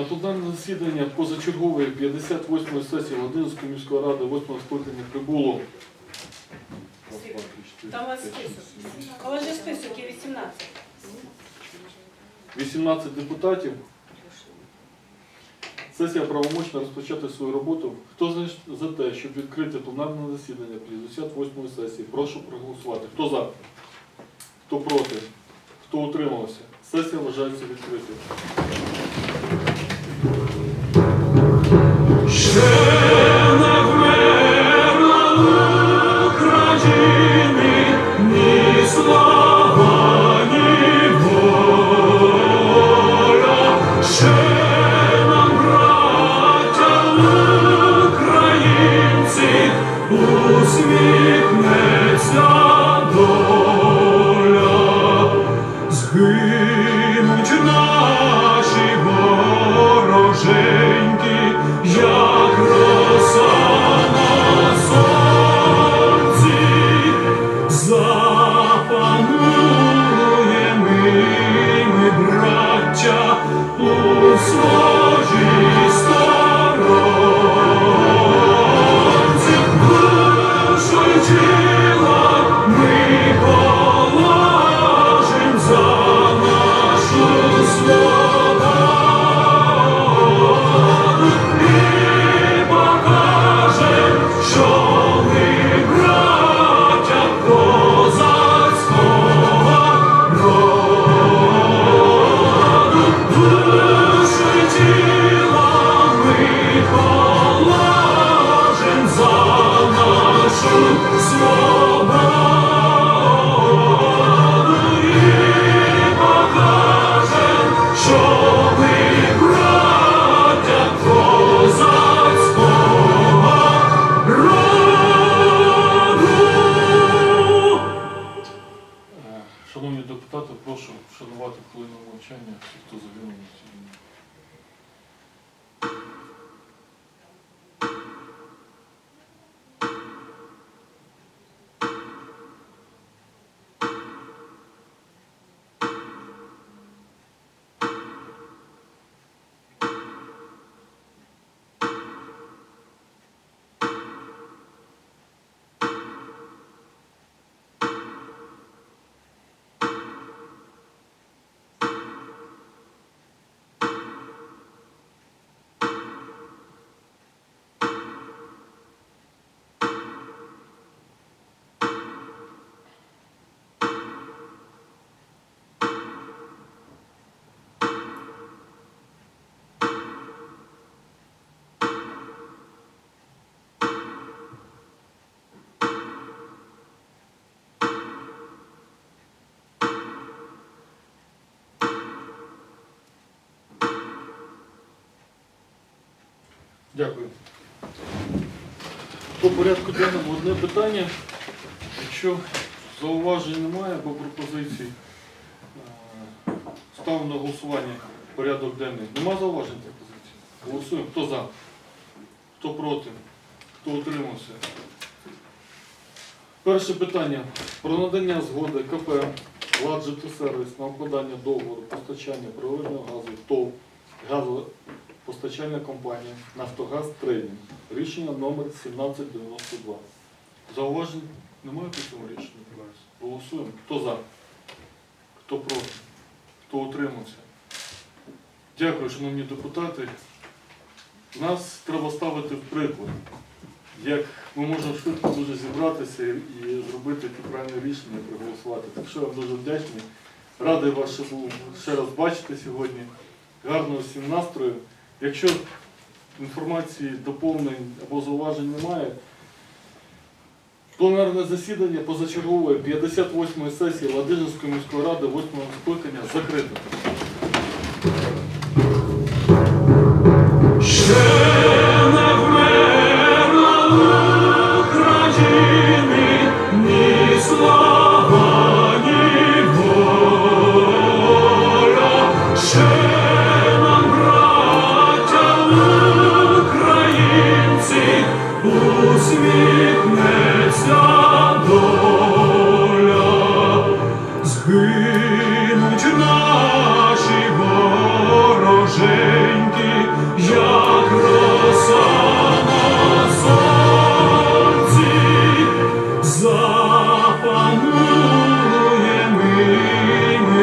На пленарне засідання позачергової 58-ї сесії Ладинської міської ради 8-го скликання прибуло Там у вас список. шість, сім, Положи список і 18. 18 депутатів. Сесія правомочна розпочати свою роботу. Хто за, за те, щоб відкрити пленарне засідання 58-ї сесії, прошу проголосувати. Хто за? Хто проти? Хто утримався? Сесія вважається відкритою. Ще Дякую. По порядку денному одне питання. Якщо зауважень немає або пропозицій, е, ставимо на голосування порядок денний. Нема зауважень пропозицій? Голосуємо. Хто за? Хто проти? Хто утримався? Перше питання. Про надання згоди КП «Ладжити сервіс» на укладання договору постачання природного газу ТОВ газопостачальна компанія «Нафтогаз Трейдинг». Рішення номер 1792. Зауважень немає по цьому рішенню? Голосуємо. Хто за? Хто проти? Хто утримався? Дякую, шановні депутати. Нас треба ставити в приклад, як ми можемо швидко дуже зібратися і зробити ті правильні рішення, проголосувати. Так що я вам дуже вдячний. Радий вас ще раз бачити сьогодні. Гарного всім настрою. Якщо інформації, доповнень або зауважень немає, пленарне засідання позачергової 58-ї сесії Ладижинської міської ради 8 скликання закрите. усміхнеться доля, згинуть наші вороженьки, як роса запанує ми, ми.